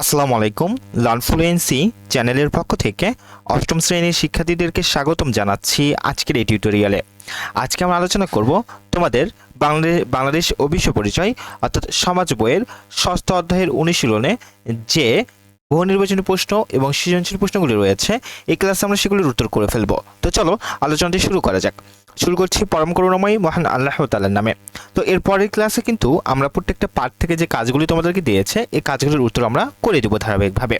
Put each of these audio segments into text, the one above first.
আসসালামু আলাইকুম লার্নফ্লুয়েন্সি চ্যানেলের পক্ষ থেকে অষ্টম শ্রেণির শিক্ষার্থীদেরকে স্বাগতম জানাচ্ছি আজকের এই টিউটোরিয়ালে। আজকে আমরা আলোচনা করব তোমাদের বাংলাদেশ বাংলাদেশ ও বিশ্ব পরিচয় অর্থাৎ সমাজ বইয়ের ষষ্ঠ অধ্যায়ের অনুশীলনে যে বহু নির্বাচনী প্রশ্ন এবং সৃজনশীল প্রশ্নগুলি রয়েছে, এই ক্লাসে আমরা সেগুলির উত্তর করে ফেলব। তো চলো, আলোচনাটি শুরু করা যাক। শুরু করছি পরম করুণাময়ী মহান আল্লাহ তাআলার নামে। তো এর পরের ক্লাসে কিন্তু আমরা প্রত্যেকটা পার্ট থেকে যে কাজগুলি তোমাদেরকে দিয়েছে, এই কাজগুলির উত্তর আমরা করে দেবো ধারাবাহিকভাবে।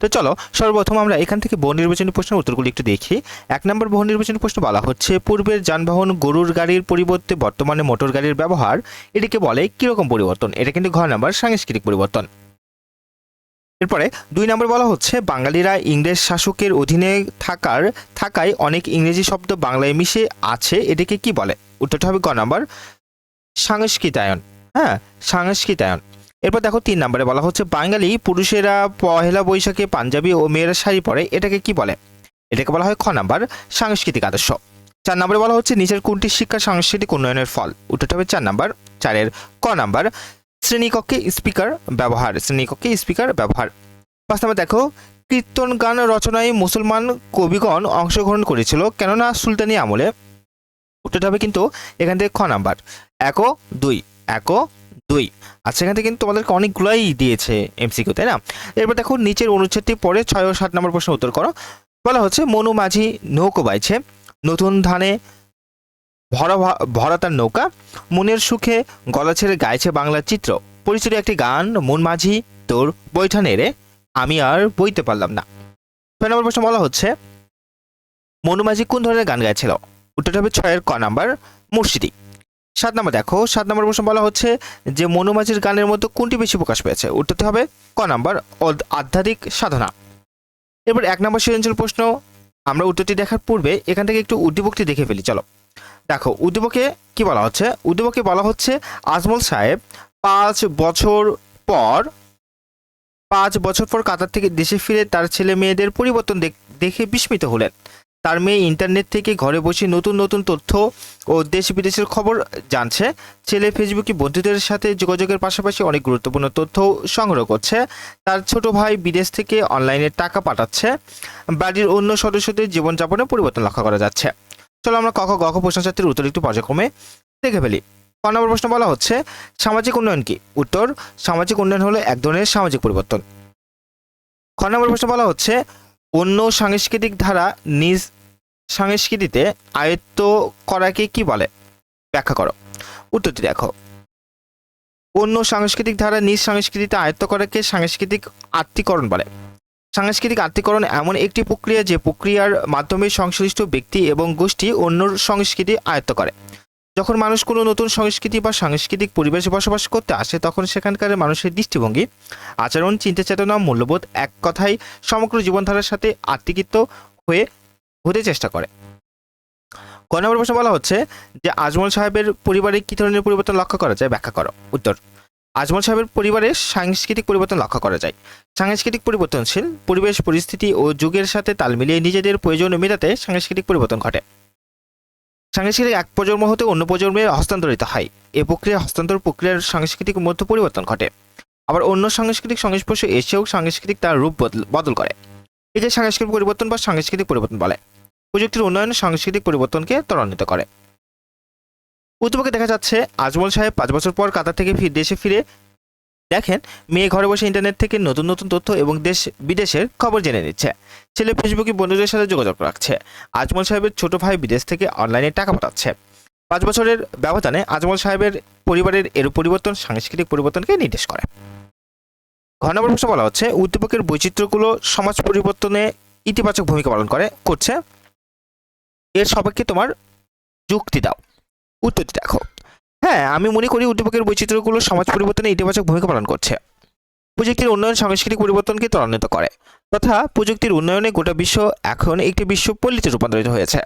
তো চলো, সর্বপ্রথম আমরা এখান থেকে বহু নির্বাচনী প্রশ্নের উত্তরগুলি একটু দেখি। এক নম্বর বহু নির্বাচনী প্রশ্ন বলা হচ্ছে, পূর্বের যানবাহন, গরুর গাড়ির পরিবর্তে বর্তমানে মোটর গাড়ির ব্যবহার, এটিকে বলে কীরকম পরিবর্তন? এটা কিন্তু ঘ নাম্বার সাংস্কৃতিক পরিবর্তন। এরপরে দুই নম্বর বলা হচ্ছে, বাঙালিরা ইংরেজ শাসকের অধীনে থাকার, থাকায় অনেক ইংরেজি শব্দ বাংলায় মিশে আছে, এটাকে কি বলে? উত্তরটা হবে ক নাম্বার, সাংস্কৃতায়ন। হ্যাঁ সাংস্কৃতায়ন। এরপর দেখো তিন নম্বরে বলা হচ্ছে, বাঙালি পুরুষেরা পহেলা বৈশাখে পাঞ্জাবি ও মেয়েরা শাড়ি পরে, এটাকে কি বলে? এটাকে বলা হয় খ নাম্বার, সাংস্কৃতিক আদর্শ। চার নম্বরে বলা হচ্ছে, নিচের কোনটি শিক্ষা সাংস্কৃতিক উন্নয়নের ফল? উত্তরটা হবে চার নাম্বার। চারের ক নাম্বার শ্রেণীকক্ষে স্পিকার ব্যবহার, শ্রেণীকক্ষে স্পিকার ব্যবহার। পাঁচ নম্বর দেখো, কীর্তন গান রচনায় মুসলমান কবিগণ অংশগ্রহণ করেছিল, কেননা সুলতানি আমলে। উত্তরটা হবে কিন্তু এখান থেকে খ নাম্বার। একো দুই একো দুই। আচ্ছা এখান থেকে কিন্তু তোমাদেরকে অনেকগুলাই দিয়েছে এমসিকিউ তাই না? এরপর দেখো, নিচের অনুচ্ছেদটি পরে ছয় ও সাত নম্বর প্রশ্ন উত্তর করো। বলা হচ্ছে, মনু মাঝি নৌকো বাইছে, নতুন ধানে ভরা ভরা তার নৌকা, মনের সুখে গলা ছেড়ে গাইছে বাংলার চিত্র। পরিচিত একটি গান, মন মাঝি, তোর বৈঠা নেড়ে আমি আর বইতে পারলাম না। ছয় নম্বর প্রশ্ন বলা হচ্ছে, মনু মাঝি কোন ধরনের গান গাইছিল? উত্তরটা হবে ছয়ের ক নাম্বার, মুর্শিদি। সাত নম্বর দেখো, সাত নম্বর প্রশ্ন বলা হচ্ছে, যে মনু মাঝির গানের মধ্যে কোনটি বেশি প্রকাশ পেয়েছে? উত্তরতে হবে ক নাম্বার আধ্যাত্মিক সাধনা। এরপর এক নম্বর সৃজনশীল প্রশ্ন, আমরা উত্তরটি দেখার পূর্বে এখান থেকে একটু উদ্দীপকটি দেখে ফেলি, চলো। দেখো উদ্দীপকে কি বলা হচ্ছে? উদ্দীপকে বলা হচ্ছে, আজমল সাহেব পাঁচ বছর পর, পাঁচ বছর পর কাতার থেকে দেশে ফিরে তার ছেলে মেয়েদের পরিবর্তন দেখ- বিস্মিত হলেন। তার মেয়ে ইন্টারনেট থেকে ঘরে বসে নতুন নতুন তথ্য ও দেশ বিদেশের খবর জানছে। ছেলে ফেসবুকে বন্ধুদের সাথে যোগাযোগের পাশাপাশি অনেক গুরুত্বপূর্ণ তথ্য সংগ্রহ করছে। তার ছোট ভাই বিদেশ থেকে অনলাইনে টাকা পাঠাচ্ছে। বাড়ির অন্য সদস্যদের জীবনযাপনে পরিবর্তন লক্ষ্য করা যাচ্ছে। চলো আমরা কখ গখ প্রশ্নচাত্রীর উত্তর একটু পর্যায়ক্রমে দেখে ফেলি। ক নম্বর প্রশ্ন বলা হচ্ছে, সামাজিক উন্নয়ন কি? উত্তর, সামাজিক উন্নয়ন হলো এক ধরনের সামাজিক পরিবর্তন। খ নম্বর প্রশ্ন বলা হচ্ছে, অন্য সাংস্কৃতিক ধারা নিজ সংস্কৃতিতে আয়ত্ত করাকে কি বলে? ব্যাখ্যা করো। উত্তরটি দেখো। অন্য সাংস্কৃতিক ধারা নিজ সংস্কৃতিতে আয়ত্ত করাকে সাংস্কৃতিক আত্মীকরণ বলে। সাংস্কৃতিক আত্মীকরণ এমন একটি প্রক্রিয়া যে প্রক্রিয়ার মাধ্যমে সংশ্লিষ্ট ব্যক্তি এবং গোষ্ঠী অন্য সংস্কৃতি আয়ত্ত করে। যখন মানুষ কোনো নতুন সংস্কৃতি বা সাংস্কৃতিক পরিবেশে বসবাস করতে আসে, তখন সেখানকার মানুষের দৃষ্টিভঙ্গি, আচরণ, চিন্তা চেতনা, মূল্যবোধ এক কথায় সমগ্র জীবনধারার সাথে আত্মীকৃত হয়ে হতে চেষ্টা করে। ক নম্বর প্রশ্ন বলা হচ্ছে যে, আজমল সাহেবের পরিবারে কি ধরনের পরিবর্তন লক্ষ্য করা যায়? ব্যাখ্যা করো। উত্তর আজমল সাহেবের পরিবারে সাংস্কৃতিক পরিবর্তন লক্ষ্য করা যায়। সাংস্কৃতিক পরিবর্তনশীল পরিবেশ, পরিস্থিতি ও যুগের সাথে তাল মিলিয়ে নিজেদের প্রয়োজন মেটাতে সাংস্কৃতিক পরিবর্তন ঘটে। সাংস্কৃতিক এক প্রজন্ম হতে অন্য প্রজন্মে হস্তান্তরিত হয়। এ প্রক্রিয়া হস্তান্তর প্রক্রিয়ার সাংস্কৃতিক মধ্যে পরিবর্তন ঘটে। আবার অন্য সাংস্কৃতিক সংস্পর্শে এসেও সাংস্কৃতিক তার রূপ বদল- করে। যে সাংস্কৃতিক পরিবর্তন বা সাংস্কৃতিক পরিবর্তন বলে। প্রযুক্তির উন্নয়ন সাংস্কৃতিক পরিবর্তনকে ত্বরান্বিত করে। উদ্যোগে দেখা যাচ্ছে, আজমল সাহেব পাঁচ বছর পর কাতার থেকে দেশে ফিরে দেখেন, মেয়ে ঘরে বসে ইন্টারনেট থেকে নতুন নতুন তথ্য এবং দেশ বিদেশের খবর জেনে নিচ্ছে। ছেলে ফেসবুকে বন্ধুদের সাথে যোগাযোগ রাখছে। আজমল সাহেবের ছোট ভাই বিদেশ থেকে অনলাইনে টাকা পাঠাচ্ছে। পাঁচ বছরের ব্যবধানে আজমল সাহেবের পরিবারের এর পরিবর্তন, সাংস্কৃতিক পরিবর্তনকে নির্দেশ করে। ঘন বলা হচ্ছে উদ্দীপকের বৈচিত্র্যগুলো সমাজ পরিবর্তনে ইতিবাচক ভূমিকা পালন করে, করছে। এর সবাইকে তোমার যুক্তি দাও। উত্তরটি দেখো। হ্যাঁ আমি মনে করি উদ্দীপকের বৈচিত্র্যগুলো সমাজ পরিবর্তনে ইতিবাচক ভূমিকা পালন করছে। প্রযুক্তির উন্নয়ন সাংস্কৃতিক পরিবর্তনকে ত্বরান্বিত করে, তথা প্রযুক্তির উন্নয়নে গোটা বিশ্ব এখন একটি বিশ্ব পল্লীতে রূপান্তরিত হয়েছে,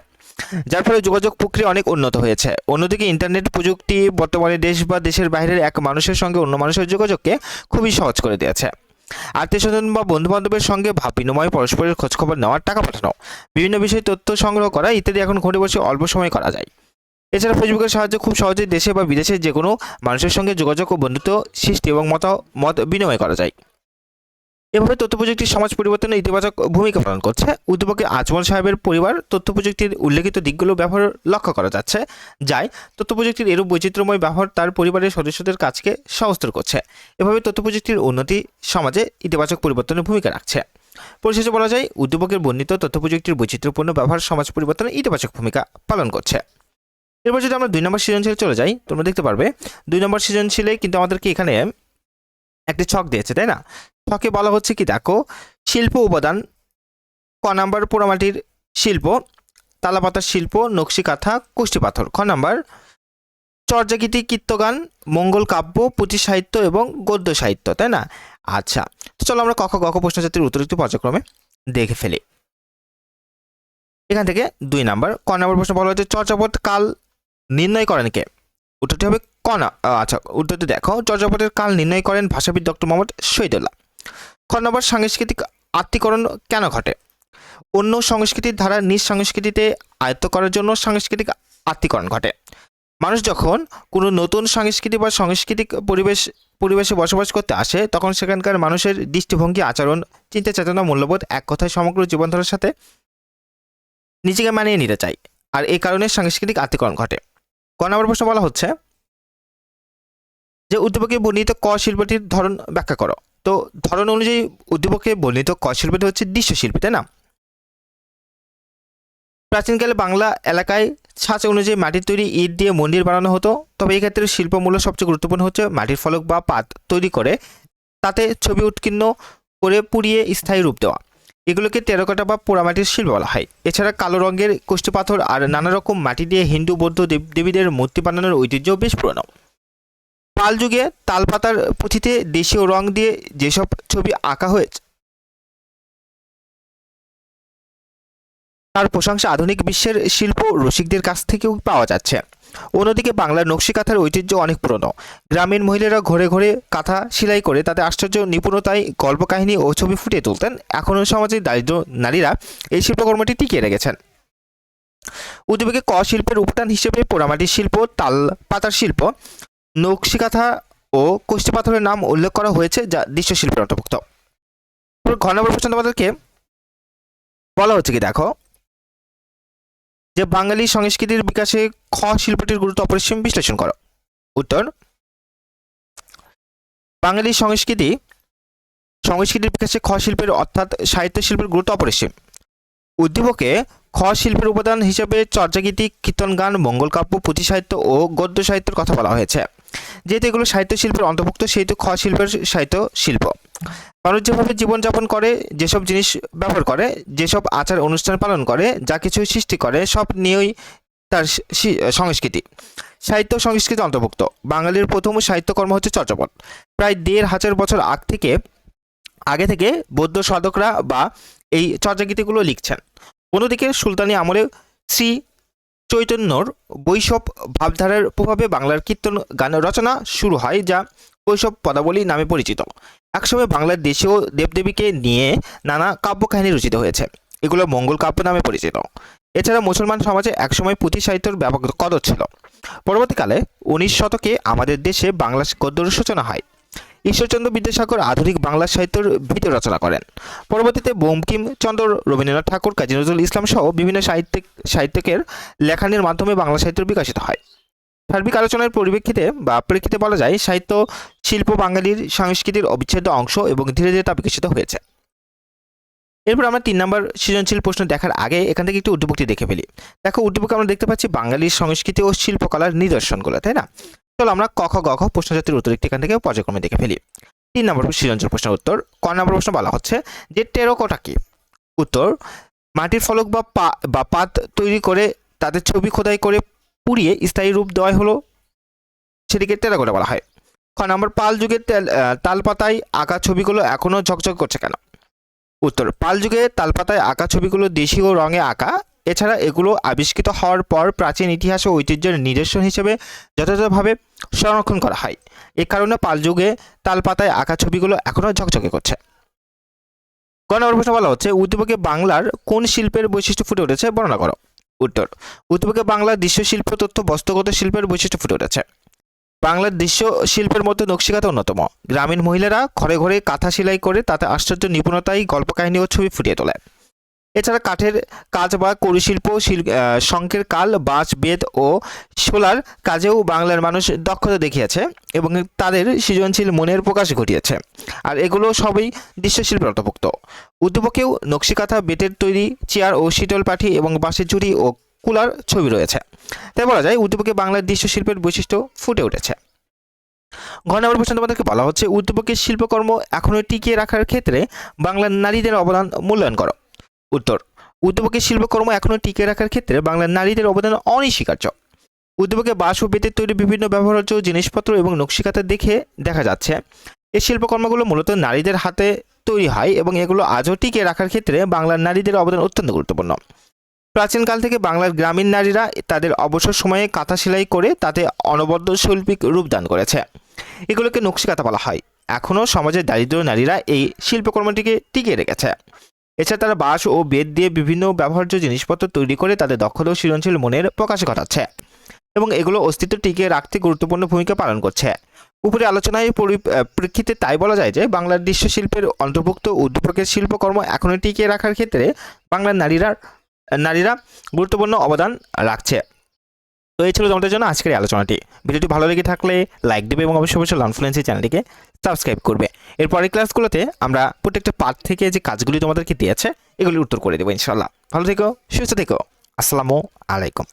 যার ফলে যোগাযোগ প্রক্রিয়া অনেক উন্নত হয়েছে। অন্যদিকে ইন্টারনেট প্রযুক্তি, বর্তমানে দেশ বা দেশের বাইরের এক মানুষের সঙ্গে অন্য মানুষের যোগাযোগকে খুবই সহজ করে দিয়েছে। আত্মীয় স্বজন বা বন্ধু বান্ধবের সঙ্গে ভাব বিনিময় পরস্পরের খোঁজখবর নেওয়ার টাকা পাঠানো, বিভিন্ন বিষয়ে তথ্য সংগ্রহ করা ইত্যাদি এখন ঘরে বসে অল্প সময় করা যায়। এছাড়া ফেসবুকের সাহায্যে খুব সহজেই দেশে বা বিদেশে যে কোনো মানুষের সঙ্গে যোগাযোগ ও বন্ধুত্ব, সৃষ্টি এবং মত মত বিনিময় করা যায়। এভাবে তথ্য প্রযুক্তি সমাজ পরিবর্তনে ইতিবাচক ভূমিকা পালন করছে। উদ্যোগে আজমল সাহেবের পরিবার তথ্য প্রযুক্তির উল্লেখিত দিকগুলো ব্যবহার লক্ষ্য করা যাচ্ছে, যাই তথ্য প্রযুক্তির এরূপ বৈচিত্র্যময় ব্যবহার তার পরিবারের সদস্যদের কাজকে সহজতর করছে। এভাবে তথ্য প্রযুক্তির উন্নতি সমাজে ইতিবাচক পরিবর্তনের ভূমিকা রাখছে। পরিশেষে বলা যায়, উদ্যোগের বর্ণিত তথ্য প্রযুক্তির বৈচিত্র্যপূর্ণ ব্যবহার সমাজ পরিবর্তনে ইতিবাচক ভূমিকা পালন করছে। এরপর যদি আমরা দুই নম্বর সৃজনশীলে চলে যাই, তোমরা দেখতে পারবে, দুই নম্বর সৃজনশীলে কিন্তু আমাদেরকে এখানে একটি ছক দিয়েছে, তাই না? ছকে বলা হচ্ছে কি, দেখো, শিল্প উপাদান, ক নাম্বার পোড়ামাটির শিল্প, তালাপাতার শিল্প নকশি কাঁথা কুষ্টি পাথর। খ নাম্বার চর্যাগীতি কীর্তগান, মঙ্গল কাব্য, পুঁথি সাহিত্য এবং গদ্য সাহিত্য, তাই না? আচ্ছা তো চলো আমরা কখ গখ প্রশ্ন জাতির উত্তর একটু পর্যায়ক্রমে দেখে ফেলি। এখান থেকে দুই নাম্বার, ক নাম্বার প্রশ্ন বলা হচ্ছে চর্যাপদ কাল নির্ণয় করেন কে? উত্তরটি হবে ক না। আচ্ছা উত্তরটি দেখো। চর্যাপদের কাল নির্ণয় করেন ভাষাবিদ ডক্টর মোহাম্মদ শহীদুল্লাহ। খ নম্বর, সাংস্কৃতিক আত্মীকরণ কেন ঘটে? অন্য সংস্কৃতির ধারা নিজ সংস্কৃতিতে আয়ত্ত করার জন্য সাংস্কৃতিক আত্মীকরণ ঘটে। মানুষ যখন কোনো নতুন সংস্কৃতি বা সাংস্কৃতিক পরিবেশ, পরিবেশে বসবাস করতে আসে, তখন সেখানকার মানুষের দৃষ্টিভঙ্গি, আচরণ, চিন্তা, চেতনা, মূল্যবোধ এক কথায় সমগ্র জীবনধারার সাথে নিজেকে মানিয়ে নিতে চায়। আর এই কারণে সাংস্কৃতিক আত্মীকরণ ঘটে। ক নম্বর প্রশ্ন বলা হচ্ছে যে উদ্দীপকে বর্ণিত ক শিল্পটির ধরন ব্যাখ্যা করো। তো ধরন অনুযায়ী উদ্দীপকে বর্ণিত ক শিল্পটি হচ্ছে দৃশ্যশিল্পী তাই না? প্রাচীনকালে বাংলা এলাকায় ছাঁচ অনুযায়ী মাটির তৈরি ইট দিয়ে মন্দির বানানো হতো। তবে এই ক্ষেত্রে শিল্পমূল্য সবচেয়ে গুরুত্বপূর্ণ হচ্ছে মাটির ফলক বা পাত তৈরি করে। তাতে ছবি উৎকীর্ণ করে পুড়িয়ে স্থায়ী রূপ দেওয়া। এগুলোকে টেরাকোটা বা পোড়ামাটির শিল্প বলা হয়। এছাড়া কালো রঙের পাথর আর নানা রকম মাটি দিয়ে হিন্দু, বৌদ্ধ দেব- দেবীদের মূর্তি বানানোর ঐতিহ্য বেশ পুরনো। পাল যুগে তালপাতার পুঁথিতে দেশীয় রং দিয়ে যেসব ছবি আঁকা হয়েছে, তার প্রশংসা আধুনিক বিশ্বের শিল্প রসিকদের কাছ থেকেও পাওয়া যাচ্ছে। অন্যদিকে বাংলার নকশি কাঁথার ঐতিহ্য অনেক পুরনো। গ্রামীণ মহিলারা ঘরে ঘরে কাঁথা সেলাই করে তাতে আশ্চর্য নিপুণতায় গল্প কাহিনী ও ছবি ফুটিয়ে তুলতেন। এখনও সমাজে দারিদ্র নারীরা এই শিল্পকর্মটি টিকিয়ে রেখেছেন। উদ্যোগে ক শিল্পের উপাদান হিসেবে পোড়ামাটির শিল্প, তাল পাতার শিল্প নকশি কাঁথা ও কোষ্ঠী পাথরের নাম উল্লেখ করা হয়েছে যা দৃশ্যশিল্পের অন্তর্ভুক্ত। এবার ঘ নম্বর তোমাদেরকে বলা হচ্ছে কি দেখো? যে বাঙালি সংস্কৃতির বিকাশে খ শিল্পটির গুরুত্ব অপরিসীম বিশ্লেষণ করো। উত্তর। বাঙালি সংস্কৃতি, সংস্কৃতির বিকাশে খ শিল্পের অর্থাৎ সাহিত্য শিল্পের গুরুত্ব অপরিসীম। উদ্দীপকে খ শিল্পের উপাদান হিসেবে চর্যাগীতি, কীর্তন গান, মঙ্গল কাব্য, পুঁথি সাহিত্য ও গদ্য সাহিত্যের কথা বলা হয়েছে। যেহেতু এগুলো সাহিত্য শিল্পের অন্তর্ভুক্ত, সেহেতু খ শিল্পের সাহিত্য শিল্প। মানুষ যেভাবে জীবনযাপন করে, যেসব জিনিস ব্যবহার করে, যেসব আচার অনুষ্ঠান পালন করে, যা কিছু সৃষ্টি করে, সব নিয়েই তার সংস্কৃতি। সাহিত্য সংস্কৃতি অন্তর্ভুক্ত। বাঙালির প্রথম সাহিত্যকর্ম হচ্ছে চর্যাপদ। প্রায় দেড় হাজার বছর আগ থেকে, আগে থেকে বৌদ্ধ সাধকরা বা এই চর্যাগীতিগুলো লিখছেন। অন্যদিকে সুলতানি আমলে শ্রী চৈতন্যর বৈষব ভাবধারার প্রভাবে বাংলার কীর্তন গান রচনা শুরু হয়, যা বৈষব পদাবলী নামে পরিচিত। একসময় বাংলার দেশীয় দেবদেবীকে নিয়ে নানা কাব্যকাহিনী রচিত হয়েছে। এগুলো মঙ্গল কাব্য নামে পরিচিত। এছাড়া মুসলমান সমাজে একসময় পুঁথি সাহিত্যের ব্যাপক কদর ছিল। পরবর্তীকালে উনিশ শতকে আমাদের দেশে বাংলা গদ্যের সূচনা হয়। ঈশ্বরচন্দ্র বিদ্যাসাগর আধুনিক বাংলা সাহিত্যের ভিতর রচনা করেন। পরবর্তীতে বঙ্কিমচন্দ্র রবীন্দ্রনাথ ঠাকুর, কাজী নজরুল ইসলাম সহ বিভিন্ন সাহিত্যিক, সাহিত্যিকের লেখানির মাধ্যমে বাংলা সাহিত্য বিকশিত হয়। সার্বিক আলোচনার পরিপ্রেক্ষিতে বা প্রেক্ষিতে বলা যায়, সাহিত্য শিল্প বাঙালির সংস্কৃতির অবিচ্ছেদ্য অংশ এবং ধীরে ধীরে তা বিকশিত হয়েছে। এরপর আমরা তিন নম্বর সৃজনশীল প্রশ্ন দেখার আগে এখান থেকে একটি উদ্দীপকটি দেখে ফেলি। দেখো উদ্দীপকে আমরা দেখতে পাচ্ছি বাঙালির সংস্কৃতি ও শিল্পকলার নিদর্শনগুলো, তাই না? চলো আমরা ক, খ, গ, খ প্রশ্ন জাতির উত্তর একটি এখান থেকে পর্যায়ক্রমে দেখে ফেলি। তিন নম্বর সৃজনশীল প্রশ্নের উত্তর। ক নম্বর প্রশ্ন বলা হচ্ছে যে টেরোকোটা কি? উত্তর, মাটির ফলক বা পা, বা পাত তৈরি করে তাদের ছবি খোদাই করে পুড়িয়ে স্থায়ী রূপ দেওয়াই হলো সেটিকে টেরাকোটা বলা হয়। খ নম্বর, পাল যুগের তালপাতায় আঁকা ছবিগুলো এখনও ঝকঝক করছে কেন? উত্তর, পাল যুগে তালপাতায় আঁকা ছবিগুলো দেশীয় রঙে আঁকা, এছাড়া এগুলো আবিষ্কৃত হওয়ার পর প্রাচীন ইতিহাস ও ঐতিহ্যের নিদর্শন হিসেবে যথাযথভাবে সংরক্ষণ করা হয়। এ কারণে পাল যুগে তালপাতায় আঁকা ছবিগুলো এখনও ঝকঝকে করছে। ক নম্বর প্রশ্ন বলা হচ্ছে উদ্দীপকে বাংলার কোন শিল্পের বৈশিষ্ট্য ফুটে উঠেছে বর্ণনা করো। উত্তর। উত্তরবঙ্গে বাংলার দৃশ্য শিল্প তথ্য বস্তুগত শিল্পের বৈশিষ্ট্য ফুটে উঠেছে। বাংলার দৃশ্য শিল্পের মধ্যে নকশিকাতা অন্যতম। গ্রামীণ মহিলারা ঘরে ঘরে কাঁথা সেলাই করে তাতে আশ্চর্য নিপুণতায় গল্প কাহিনী ও ছবি ফুটিয়ে তোলে। এছাড়া কাঠের কাজ বা কুরুশিল্প শঙ্কের কাল, বাঁশ বেদ ও শোলার কাজেও বাংলার মানুষ দক্ষতা দেখিয়েছে এবং তাদের সৃজনশীল মনের প্রকাশ ঘটিয়েছে। আর এগুলো সবই দৃশ্যশিল্পের অন্তর্ভুক্ত। উদ্যোগেও নকশিকাঁথা, বেতের তৈরি, চেয়ার ও শীতল পাঠি এবং বাঁশের ঝুড়ি ও কুলার ছবি রয়েছে। তাই বলা যায় উদ্যোগে বাংলার দৃশ্যশিল্পের বৈশিষ্ট্য ফুটে উঠেছে। ঘর নম্বর প্রশ্ন তোমাদেরকে বলা হচ্ছে, উদ্যোগের শিল্পকর্ম এখনও টিকিয়ে রাখার ক্ষেত্রে বাংলার নারীদের অবদান মূল্যায়ন করো। উত্তর। উদ্যোগের শিল্পকর্ম এখনও টিকিয়ে রাখার ক্ষেত্রে বাংলার নারীদের অবদান অনস্বীকার্য। উদ্যোগে বাঁশ ও বেতের তৈরি বিভিন্ন ব্যবহার্য জিনিসপত্র এবং নকশিকাতা দেখে দেখা যাচ্ছে। এই শিল্পকর্মগুলো মূলত নারীদের হাতে তৈরি হয় এবং এগুলো আজও টিকে রাখার ক্ষেত্রে বাংলার নারীদের অবদান অত্যন্ত গুরুত্বপূর্ণ। প্রাচীনকাল থেকে বাংলার গ্রামীণ নারীরা তাদের অবসর সময়ে কাঁথা সেলাই করে তাতে অনবদ্য শৈল্পিক রূপদান করেছে। এগুলোকে নকশিকাতা বলা হয়। এখনও সমাজের দারিদ্র নারীরা এই শিল্পকর্মটিকে টিকিয়ে রেখেছে। এছাড়া তারা বাঁশ ও বেদ দিয়ে বিভিন্ন ব্যবহার্য জিনিসপত্র তৈরি করে তাদের দক্ষতা ও সৃজনশীল মনের প্রকাশ ঘটাচ্ছে এবং এগুলো অস্তিত্ব টিকে রাখতে গুরুত্বপূর্ণ ভূমিকা পালন করছে। উপরে আলোচনায় পরিপ্রেক্ষিতে তাই বলা যায় যে বাংলার দৃশ্য শিল্পের অন্তর্ভুক্ত উদ্যোগের শিল্পকর্ম এখনও টিকিয়ে রাখার ক্ষেত্রে বাংলার নারীরা নারীরা গুরুত্বপূর্ণ অবদান রাখছে। তো এই ছিল তোমাদের জন্য আজকের আলোচনাটি। ভিডিওটি ভালো লেগে থাকলে লাইক দেবে এবং অবশ্যই অবশ্যই লনফ্লুয়েন্সি চ্যানেলটিকে সাবস্ক্রাইব করবে। এরপরের ক্লাসগুলোতে আমরা প্রত্যেকটা পার্ট থেকে যে কাজগুলি তোমাদেরকে দিয়েছে, এগুলি উত্তর করে দেবো ইনশাল্লাহ ভালো থেকো, সুস্থ থেকো। আসসালামু আলাইকুম।